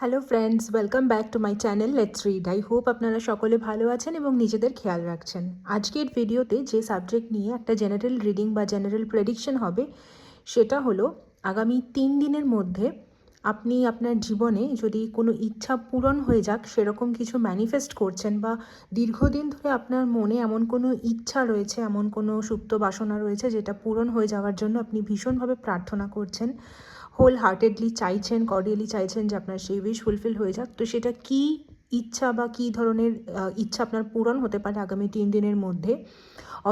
Hello friends welcome back to my channel let's read I hope আপনারা সকলে ভালো আছেন এবং নিজেদের খেয়াল রাখছেন। আজকের ভিডিওতে যে সাবজেক্ট নিয়ে একটা জেনারেল রিডিং বা জেনারেল প্রেডিকশন হবে, সেটা হলো আগামী তিন দিনের মধ্যে আপনি আপনার জীবনে যদি কোনো ইচ্ছা পূরণ হয়ে যাক, সেরকম কিছু ম্যানিফেস্ট করছেন বা দীর্ঘদিন ধরে আপনার মনে এমন কোনো ইচ্ছা রয়েছে, এমন কোনো সুপ্ত বাসনা রয়েছে যেটা পূরণ হয়ে যাওয়ার জন্য আপনি ভীষণভাবে প্রার্থনা করছেন হোল হার্টেডলি চাইছেন কর্ডিয়ালি চাইছেন যে আপনার সেই উইশ ফুলফিল হয়ে যাক। তো সেটা কি ইচ্ছা বা কী ধরনের ইচ্ছা আপনার পূরণ হতে পারে আগামী তিন দিনের মধ্যে?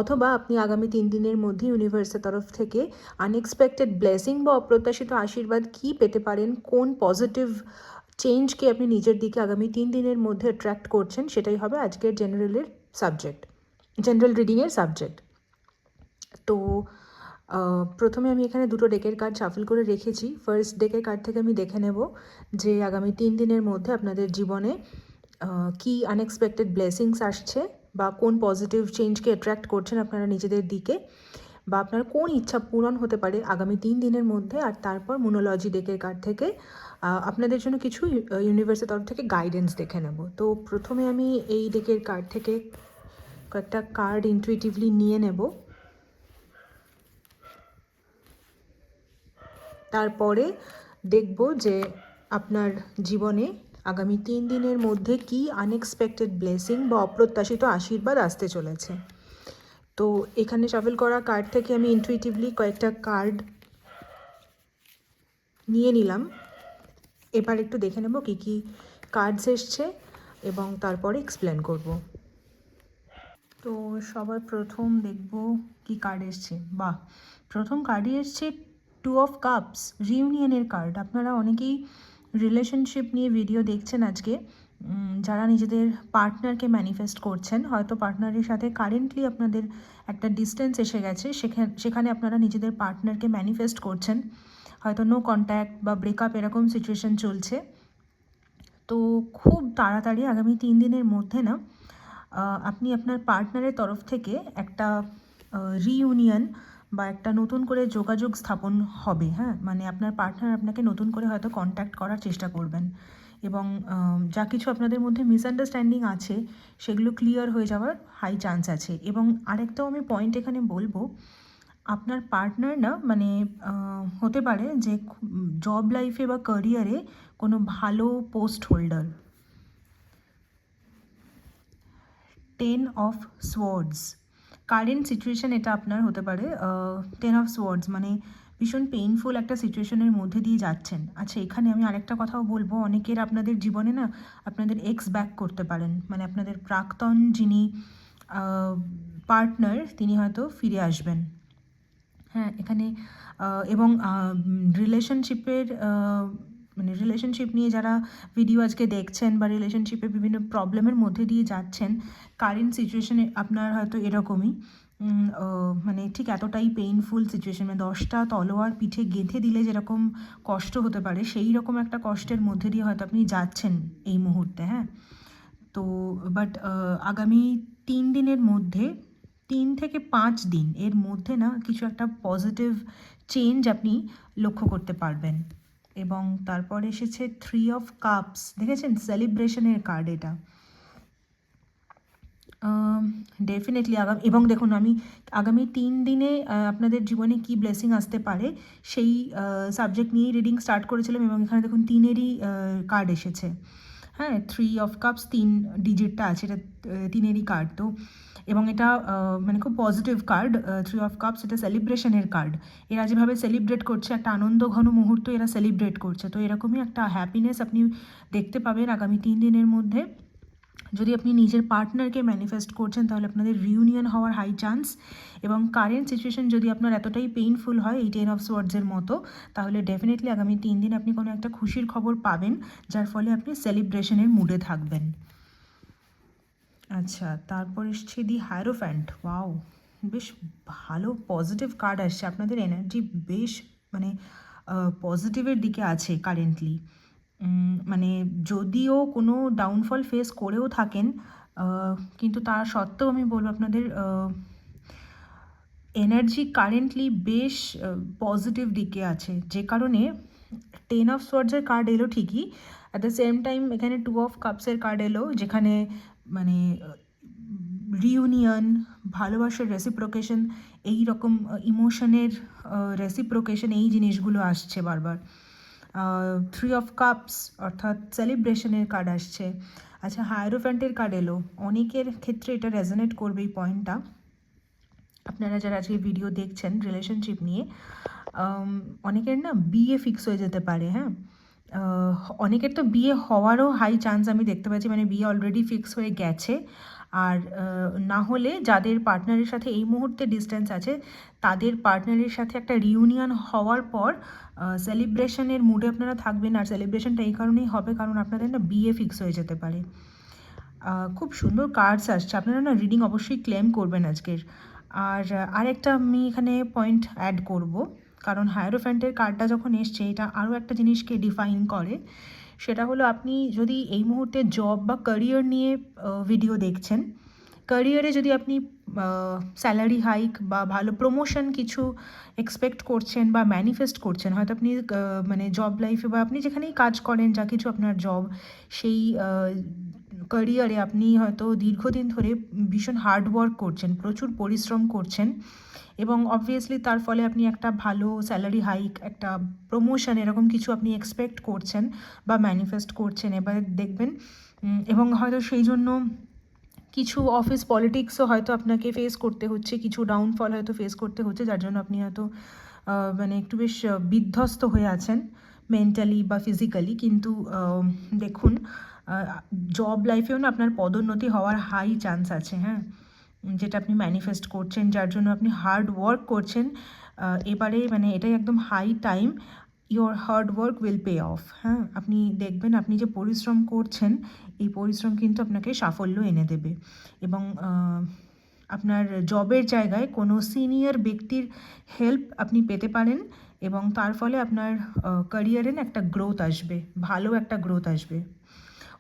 অথবা আপনি আগামী তিন দিনের মধ্যে ইউনিভার্সের তরফ থেকে আনএক্সপেক্টেড ব্লেসিং বা অপ্রত্যাশিত আশীর্বাদ কি পেতে পারেন? কোন পজিটিভ চেঞ্জকে আপনি নিজের দিকে আগামী তিন দিনের মধ্যে অ্যাট্রাক্ট করছেন? সেটাই হবে আজকের জেনারেলের সাবজেক্ট জেনারেল রিডিংয়ের সাবজেক্ট তো প্রথমে আমি এখানে দুটো ডেকের কার্ড শাফল করে রেখেছি। ফার্স্ট ডেকের কার্ড থেকে আমি দেখে নেব যে আগামী তিন দিনের মধ্যে আপনাদের জীবনে কি আনএক্সপেক্টেড ব্লেসিংস আসছে বা কোন পজিটিভ চেঞ্জকে অ্যাট্রাক্ট করছেন আপনারা নিজেদের দিকে বা আপনার কোন ইচ্ছা পূরণ হতে পারে আগামী তিন দিনের মধ্যে। আর তারপর মোনোলজি ডেকের কার্ড থেকে আপনাদের জন্য কিছু ইউনিভার্সের তরফ থেকে গাইডেন্স দেখে নেব। তো প্রথমে আমি এই ডেকের কার্ড থেকে কয়েকটা কার্ড ইনটুইটিভলি নিয়ে নেব। তারপরে দেখব যে আপনার জীবনে আগামী তিন দিনের মধ্যে কি আনএক্সপেক্টেড ব্লেসিং বা অপ্রত্যাশিত আশীর্বাদ আসতে চলেছে। তো এখানে শাফল করা কার্ড থেকে আমি ইনটুইটিভলি কয়েকটা কার্ড নিয়ে নিলাম। এবার একটু দেখে নেব কী কী কার্ডস এসছে এবং তারপরে এক্সপ্লেন করব। তো সবার প্রথম দেখব কি কার্ড এসছে। বাহ! প্রথম কার্ডই এসছে টু অফ কাপস রিউনিয়নের কার্ড আপনারা অনেকেই রিলেশনশিপ নিয়ে ভিডিও দেখছেন আজকে। যারা নিজেদের পার্টনারকে ম্যানিফেস্ট করছেন, হয়তো পার্টনারের সাথে কারেন্টলি আপনাদের একটা ডিস্টেন্স এসে গেছে। সেখানে সেখানে আপনারা নিজেদের পার্টনারকে ম্যানিফেস্ট করছেন। হয়তো নো কন্ট্যাক্ট বা ব্রেকআপ এরকম সিচুয়েশন চলছে। তো খুব তাড়াতাড়ি, আগামী তিন দিনের মধ্যে না আপনি আপনার পার্টনারের তরফ থেকে একটা রিইউনিয়ন বা একটা নতুন করে যোগাযোগ স্থাপন হবে হ্যাঁ? মানে আপনার পার্টনার আপনাকে নতুন করে হয়তো কন্ট্যাক্ট করার চেষ্টা করবেন। এবং যা কিছু আপনাদের মধ্যে মিসআন্ডারস্ট্যান্ডিং আছে, সেগুলো ক্লিয়ার হয়ে যাওয়ার হাই চান্স আছে। এবং আরেকটাও আমি পয়েন্ট এখানে বলব, আপনার পার্টনার না মানে হতে পারে যে জব লাইফে বা ক্যারিয়ারে কোনো ভালো post holder ten of swords current situation এটা আপনার হতে পারে টেন অফ সোয়ার্ডস মানে ভীষণ পেইনফুল একটা সিচুয়েশনের মধ্যে দিয়ে যাচ্ছেন। আচ্ছা এখানে আমি আরেকটা কথাও বলব, অনেকের আপনাদের জীবনে না আপনাদের এক্স ব্যাক করতে পারেন মানে আপনাদের প্রাক্তন যিনি পার্টনার তিনি হয়তো ফিরে আসবেন। হ্যাঁ এখানে এবং রিলেশনশিপের মানে রিলেশনশিপ নিয়ে যারা ভিডিও আজকে দেখছেন বা রিলেশনশিপে বিভিন্ন প্রবলেমের মধ্যে দিয়ে যাচ্ছেন কারেন্ট সিচুয়েশানে আপনার হয়তো এরকমই। মানে ঠিক এতটাই পেইনফুল সিচুয়েশন মানে দশটা তলোয়ার পিঠে গেঁথে দিলে যেরকম কষ্ট হতে পারে সেই রকম একটা কষ্টের মধ্যে দিয়ে হয়তো আপনি যাচ্ছেন এই মুহূর্তে হ্যাঁ? তো বাট আগামী তিন দিনের মধ্যে তিন থেকে পাঁচ দিন এর মধ্যে না কিছু একটা পজিটিভ চেঞ্জ আপনি লক্ষ্য করতে পারবেন। এবং তারপর এসেছে থ্রি অফ কাপস দেখেছেন? সেলিব্রেশনের কার্ড এটা। ডেফিনেটলি আগামী, এবং দেখুন, আমি আগামী তিন দিনে আপনাদের জীবনে কি ব্লেসিং আসতে পারে, সেই সাবজেক্ট নিয়েই রিডিং স্টার্ট করেছিলাম এবং এখানে দেখুন, তিনেরই কার্ড এসেছে। হ্যাঁ থ্রি অফ কাপস তিন ডিজিটটা আছে, এটা তিনেরই কার্ড তো এবং এটা মানে খুব positive card three of cups এটা সেলিব্রেশনের কার্ড এরা যেভাবে সেলিব্রেট করছে, একটা আনন্দ ঘন মুহূর্ত এরা সেলিব্রেট করছে। তো এরকমই একটা হ্যাপিনেস আপনি দেখতে পাবেন আগামী তিন দিনের মধ্যে। যদি আপনি নিজের পার্টনারকে ম্যানিফেস্ট করছেন, তাহলে আপনাদের রিউনিয়ন হওয়ার হাই চান্স এবং কারেন্ট সিচুয়েশন যদি আপনার এতটাই পেইনফুল হয়, এই টেন অফ সোয়ার্ডসের মতো, তাহলে ডেফিনেটলি আগামী তিন দিন আপনি কোনো একটা খুশির খবর পাবেন, যার ফলে আপনি সেলিব্রেশনের মুডে থাকবেন। আচ্ছা তারপর এসছে দি হায়ারোফ্যান্ট ওয়াও বেশ ভালো পজিটিভ কার্ড আসছে। আপনাদের এনার্জি বেশ মানে পজিটিভের দিকে আছে কারেন্টলি মানে যদিও কোনো ডাউনফল ফেস করেও থাকেন কিন্তু তা সত্ত্বেও আমি বলব আপনাদের এনার্জি কারেন্টলি বেশ পজিটিভ দিকে আছে। যে কারণে টেন অফ সোয়ার্ডসের কার্ড এলো ঠিকই অ্যাট দ্য সেম টাইম এখানে টু অফ কাপসের কার্ড এলো, যেখানে মানে রিউনিয়ন ভালোবাসার রেসিপ্রোকেশন এই রকম ইমোশনের রেসিপ্রোকেশন এই জিনিসগুলো আসছে বারবার। থ্রি অফ কাপস অর্থাৎ সেলিব্রেশনের কার্ড আসছে। আচ্ছা হায়ারোফ্যান্টের কার্ড এলো। অনেকের ক্ষেত্রে এটা রেজনেট করবে এই পয়েন্টটা আপনারা যারা আজকে ভিডিও দেখছেন রিলেশনশিপ নিয়ে অনেকের না বিয়ে ফিক্স হয়ে যেতে পারে হ্যাঁ? অনেকের তো বিয়ে হওয়ারও হাই চান্স আমি দেখতে পাচ্ছি। মানে বিয়ে অলরেডি ফিক্স হয়ে গেছে। আর না হলে যাদের পার্টনারের সাথে এই মুহূর্তে ডিস্টেন্স আছে, তাদের পার্টনারের সাথে একটা রিউনিয়ন হওয়ার পর সেলিব্রেশনের মুডে আপনারা থাকবেন। আর সেলিব্রেশনটা এই কারণেই হবে কারণ আপনাদের না বিয়ে ফিক্স হয়ে যেতে পারে। খুব সুন্দর কার্ডস আসছে। আপনারা না রিডিং অবশ্যই ক্লেম করবেন আজকের। আর, আরেকটা আমি এখানে পয়েন্ট অ্যাড করব। কারণ হায়ারোফ্যান্টের কার্ডটা যখন এসছে, এটা আরও একটা জিনিসকে ডিফাইন করে। সেটা হলো আপনি যদি এই মুহূর্তে জব বা ক্যারিয়ার নিয়ে ভিডিও দেখছেন ক্যারিয়ারে যদি আপনি স্যালারি হাইক বা ভালো প্রমোশন কিছু এক্সপেক্ট করছেন বা ম্যানিফেস্ট করছেন, হয়তো আপনি মানে জব লাইফে বা আপনি যেখানেই কাজ করেন, যা কিছু আপনার জব সেই ক্যারিয়ারে আপনি হয়তো দীর্ঘদিন ধরে ভীষণ হার্ড ওয়ার্ক করছেন, প্রচুর পরিশ্রম করছেন এবং অবভিয়াসলি তার ফলে আপনি একটা ভালো স্যালারি হাইক একটা প্রমোশন এরকম কিছু আপনি এক্সপেক্ট করছেন বা ম্যানিফেস্ট করছেন এবার দেখবেন। এবং হয়তো সেই জন্য কিছু অফিস পলিটিক্সও হয়তো আপনাকে ফেস করতে হচ্ছে, কিছু ডাউনফল হয়তো ফেস করতে হচ্ছে, যার জন্য আপনি হয়তো মানে একটু বেশ বিধ্বস্ত হয়ে আছেন মেন্টালি বা ফিজিক্যালি কিন্তু দেখুন জব লাইফেও না আপনার পদোন্নতি হওয়ার হাই চান্স আছে হ্যাঁ? যেটা আপনি ম্যানিফেস্ট করছেন, যার জন্য আপনি হার্ড ওয়ার্ক করছেন এবারে মানে এটাই একদম high time your hard work will pay off হ্যাঁ? আপনি দেখবেন, আপনি যে পরিশ্রম করছেন, এই পরিশ্রম কিন্তু আপনাকে সাফল্য এনে দেবে। এবং আপনার জবের জায়গায় কোনো সিনিয়র ব্যক্তির হেল্প আপনি পেতে পারেন এবং তার ফলে আপনার ক্যারিয়ারে না একটা গ্রোথ আসবে, ভালো একটা গ্রোথ আসবে।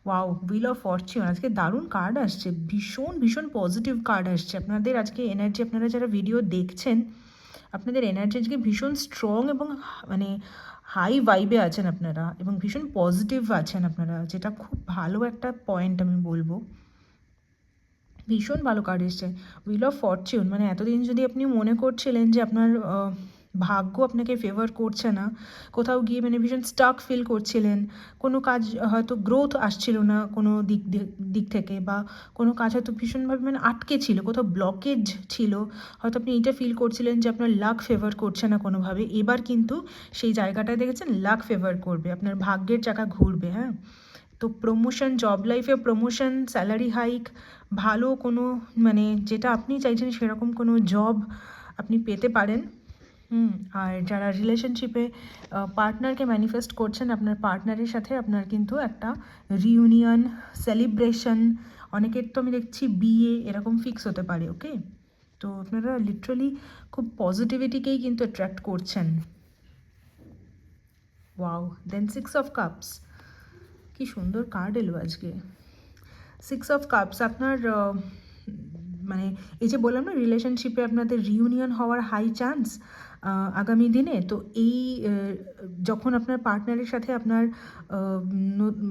ওয়াও হুইল অফ ফরচুন আজকে দারুণ কার্ড আসছে। ভীষণ ভীষণ পজিটিভ কার্ড আসছে। আপনাদের আজকে এনার্জি আপনারা যারা ভিডিও দেখছেন, আপনাদের এনার্জি আজকে ভীষণ স্ট্রং এবং মানে হাই ভাইবে আছেন আপনারা এবং ভীষণ পজিটিভ আছেন আপনারা, যেটা খুব ভালো একটা পয়েন্ট আমি বলব। ভীষণ ভালো কার্ড এসছে। হুইল অফ ফরচুন মানে এতদিন যদি আপনি মনে করছিলেন যে আপনার ভাগ্য আপনাকে ফেভার করছে না। কোথাও গিয়ে মানে ভীষণ স্টাক ফিল করছিলেন। কোনো কাজ হয়তো গ্রোথ আসছিল না কোনো দিক দিক থেকে বা কোনো কাজ হয়তো ভীষণভাবে মানে আটকে ছিল, কোথাও ব্লকেজ ছিল। হয়তো আপনি এইটা ফিল করছিলেন যে আপনার লাক ফেভার করছে না কোনোভাবে। এবার কিন্তু সেই জায়গাটায় দেখেছেন লাক ফেভার করবে। আপনার ভাগ্যের চাকা ঘুরবে হ্যাঁ? তো প্রমোশন জব লাইফে প্রমোশন স্যালারি হাইক ভালো কোনো মানে যেটা আপনি চাইছেন সেরকম কোনো জব আপনি পেতে পারেন। হুম, আর যারা রিলেশনশিপে পার্টনারকে ম্যানিফেস্ট করছেন, আপনার পার্টনারের সাথে আপনার কিন্তু একটা রিউনিয়ন সেলিব্রেশন অনেকের তো আমি দেখছি বিয়ে এরকম ফিক্স হতে পারে ওকে তো আপনারা লিটারালি খুব পজিটিভিটিকেই কিন্তু অ্যাট্রাক্ট করছেন। Wow then six of cups কি সুন্দর কার্ড এলো আজকে। সিক্স অফ কাপস আপনার মানে এই যে বললাম না রিলেশনশিপে আপনাদের রিউনিয়ন হওয়ার হাই চান্স আগামী দিনে। তো এই যখন আপনার পার্টনারের সাথে আপনার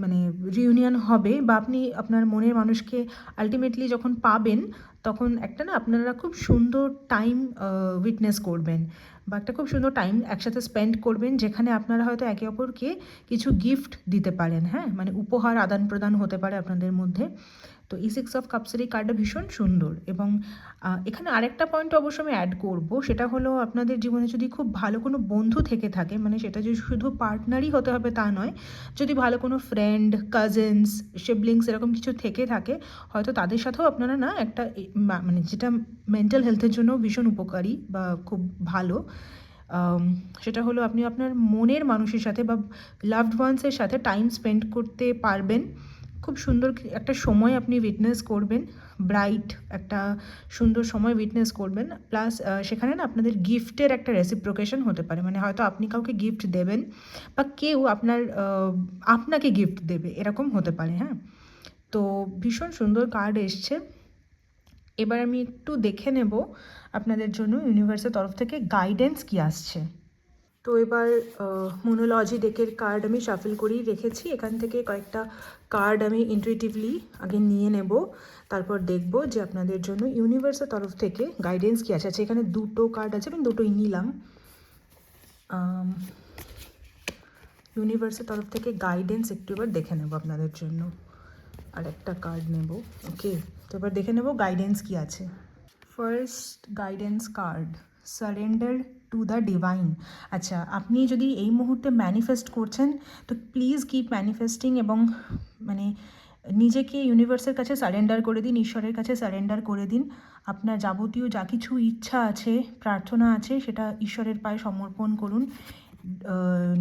মানে রিউনিয়ন হবে বা আপনি আপনার মনের মানুষকে আলটিমেটলি যখন পাবেন, তখন একটা না আপনারা খুব সুন্দর টাইম উইটনেস করবেন বা একটা খুব সুন্দর টাইম একসাথে স্পেন্ড করবেন, যেখানে আপনারা হয়তো একে অপরকে কিছু গিফট দিতে পারেন হ্যাঁ? মানে উপহার আদান প্রদান হতে পারে আপনাদের মধ্যে। তো ই সিক্স অফ কাপসের এই কার্ডটা ভীষণ সুন্দর এবং এখানে আরেকটা পয়েন্ট অবশ্য আমি অ্যাড করব, সেটা হলো আপনাদের জীবনে যদি খুব ভালো কোনো বন্ধু থেকে থাকে মানে সেটা যে শুধু পার্টনারই হতে হবে তা নয়, যদি ভালো কোনো ফ্রেন্ড কাজিনস সিবলিংস এরকম কিছু থেকে থাকে, হয়তো তাদের সাথেও আপনারা না একটা মানে যেটা মেন্টাল হেলথের জন্য ভীষণ উপকারী বা খুব ভালো। সেটা হলো আপনি আপনার মনের মানুষের সাথে বা লাভড ওয়ান্সের সাথে টাইম স্পেন্ড করতে পারবেন। খুব সুন্দর একটা সময় আপনি উইটনেস করবেন ব্রাইট একটা সুন্দর সময় উইটনেস করবেন প্লাস সেখানে না আপনাদের গিফটের একটা রেসিপ্রোকেশন হতে পারে মানে হয়তো আপনি কাউকে গিফট দেবেন, বা কেউ আপনার আপনাকে গিফট দেবে, এরকম হতে পারে হ্যাঁ? তো ভীষণ সুন্দর কার্ড এসছে। এবার আমি একটু দেখে নেব আপনাদের জন্য ইউনিভার্সের তরফ থেকে গাইডেন্স কি আসছে। তো এবার মোনোলজি ডেকের কার্ড আমি শাফল করেই রেখেছি। এখান থেকে কয়েকটা কার্ড আমি ইন্টুইটিভলি আগে নিয়ে নেব। তারপর দেখব যে আপনাদের জন্য ইউনিভার্সের তরফ থেকে গাইডেন্স কী আছে। আচ্ছা এখানে দুটো কার্ড আছে, আমি দুটোই নিলাম। ইউনিভার্সের তরফ থেকে গাইডেন্স একটু এবার দেখে নেব আপনাদের জন্য। আর একটা কার্ড নেব ওকে তো এবার দেখে নেব গাইডেন্স কী আছে। First guidance card surrender to the divine আচ্ছা আপনি যদি এই মুহূর্তে ম্যানিফেস্ট করছেন, তো প্লিজ কিপ ম্যানিফেস্টিং এবং মানে নিজেকে ইউনিভার্সের কাছে সারেন্ডার করে দিন, ঈশ্বরের কাছে সারেন্ডার করে দিন। আপনার যাবতীয় যা কিছু ইচ্ছা আছে, প্রার্থনা আছে, সেটা ঈশ্বরের পায়ে সমর্পণ করুন।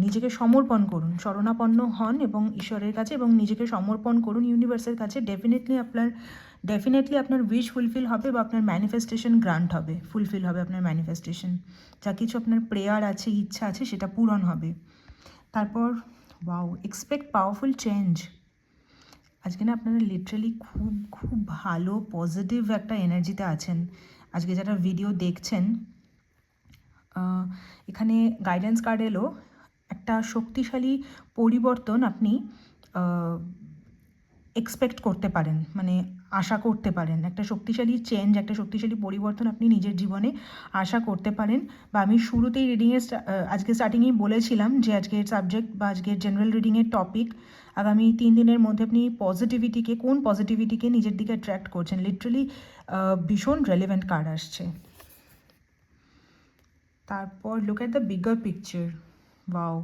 নিজেকে সমর্পণ করুন। শরণাপন্ন হন এবং ঈশ্বরের কাছে এবং নিজেকে সমর্পণ করুন। ইউনিভার্সের কাছে ডেফিনেটলি আপনার ডেফিনেটলি আপনার উইশ ফুলফিল হবে বা আপনার ম্যানিফেস্টেশন গ্রান্ট হবে ফুলফিল হবে আপনার ম্যানিফেস্টেশন যা কিছু আপনার প্রেয়ার আছে, ইচ্ছা আছে, সেটা পূরণ হবে। তারপর ওয়াও এক্সপেক্ট পাওয়ারফুল চেঞ্জ আজকে না আপনারা লিটারালি খুব খুব ভালো পজিটিভ একটা এনার্জিতে আছেন। আজকে যারা ভিডিও দেখছেন এখানে গাইডেন্স কার্ড এলো। একটা শক্তিশালী পরিবর্তন আপনি এক্সপেক্ট করতে পারেন। মানে আশা করতে পারেন। একটা শক্তিশালী চেঞ্জ একটা শক্তিশালী পরিবর্তন আপনি নিজের জীবনে আশা করতে পারেন। বা আমি শুরুতেই রিডিংয়ে আজকে স্টার্টিংয়েই বলেছিলাম যে আজকের সাবজেক্ট বা আজকের জেনারেল রিডিংয়ের টপিক আগামী তিন দিনের মধ্যে আপনি পজিটিভিটিকে কোন পজিটিভিটিকে নিজের দিকে অ্যাট্রাক্ট করছেন? লিটারালি ভীষণ রেলেভেন্ট কার্ড আসছে। তারপর look at the bigger picture wow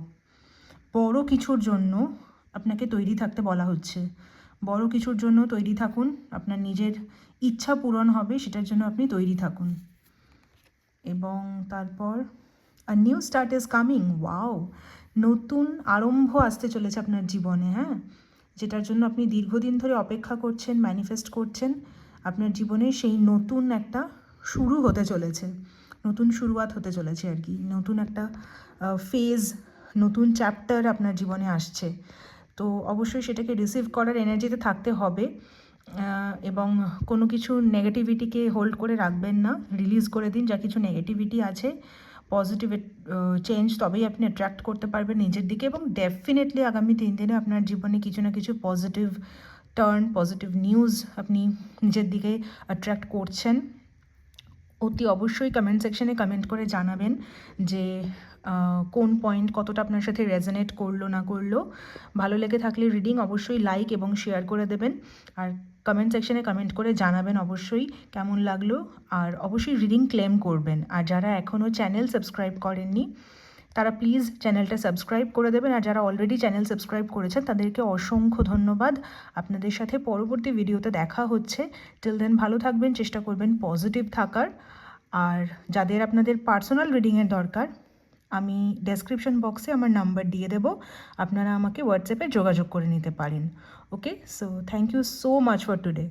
বড় কিছুর জন্য আপনাকে তৈরি থাকতে বলা হচ্ছে। বড় কিছুর জন্য তৈরি থাকুন। আপনার নিজের ইচ্ছা পূরণ হবে, সেটার জন্য আপনি তৈরি থাকুন। এবং তারপর আর new start is coming wow নতুন আরম্ভ আসতে চলেছে আপনার জীবনে হ্যাঁ? যেটার জন্য আপনি দীর্ঘদিন ধরে অপেক্ষা করছেন ম্যানিফেস্ট করছেন। আপনার জীবনে সেই নতুন একটা শুরু হতে চলেছে। নতুন শুরুয়াত হতে চলেছে আর কি। নতুন একটা ফেজ নতুন চ্যাপ্টার আপনার জীবনে আসছে। তো অবশ্যই সেটাকে রিসিভ করার এনার্জিতে থাকতে হবে এবং কোনো কিছু নেগেটিভিটিকে হোল্ড করে রাখবেন না। রিলিজ করে দিন, যা কিছু নেগেটিভিটি আছে পজিটিভ চেঞ্জ তবেই আপনি অ্যাট্রাক্ট করতে পারবেন নিজের দিকে এবং ডেফিনেটলি আগামী তিন দিনে আপনার জীবনে কিছু না কিছু পজিটিভ টার্ন পজিটিভ নিউজ আপনি নিজের দিকে অ্যাট্রাক্ট করছেন। অতি অবশ্যই কমেন্ট সেকশনে কমেন্ট করে জানাবেন যে কোন পয়েন্ট কতটা আপনার সাথে রেজনেট করল না করল। ভালো লেগে থাকলে রিডিং অবশ্যই লাইক এবং শেয়ার করে দেবেন। আর কমেন্ট সেকশনে কমেন্ট করে জানাবেন অবশ্যই কেমন লাগল। আর অবশ্যই রিডিং ক্লেম করবেন। আর যারা এখনও চ্যানেল সাবস্ক্রাইব করেননি তারা প্লিজ চ্যানেলটা সাবস্ক্রাইব করে দেবেন। আর যারা অলরেডি চ্যানেল সাবস্ক্রাইব করেছেন, তাদেরকে অসংখ্য ধন্যবাদ। আপনাদের সাথে পরবর্তী ভিডিওতে দেখা হচ্ছে। টিল দেন ভালো থাকবেন, চেষ্টা করবেন পজিটিভ থাকার। আর যাদের আপনাদের পার্সোনাল রিডিংয়ের দরকার, আমি ডেসক্রিপশন বক্সে আমার নাম্বার দিয়ে দেব। আপনারা আমাকে হোয়াটসঅ্যাপে যোগাযোগ করে নিতে পারেন। Okay so thank you so much for today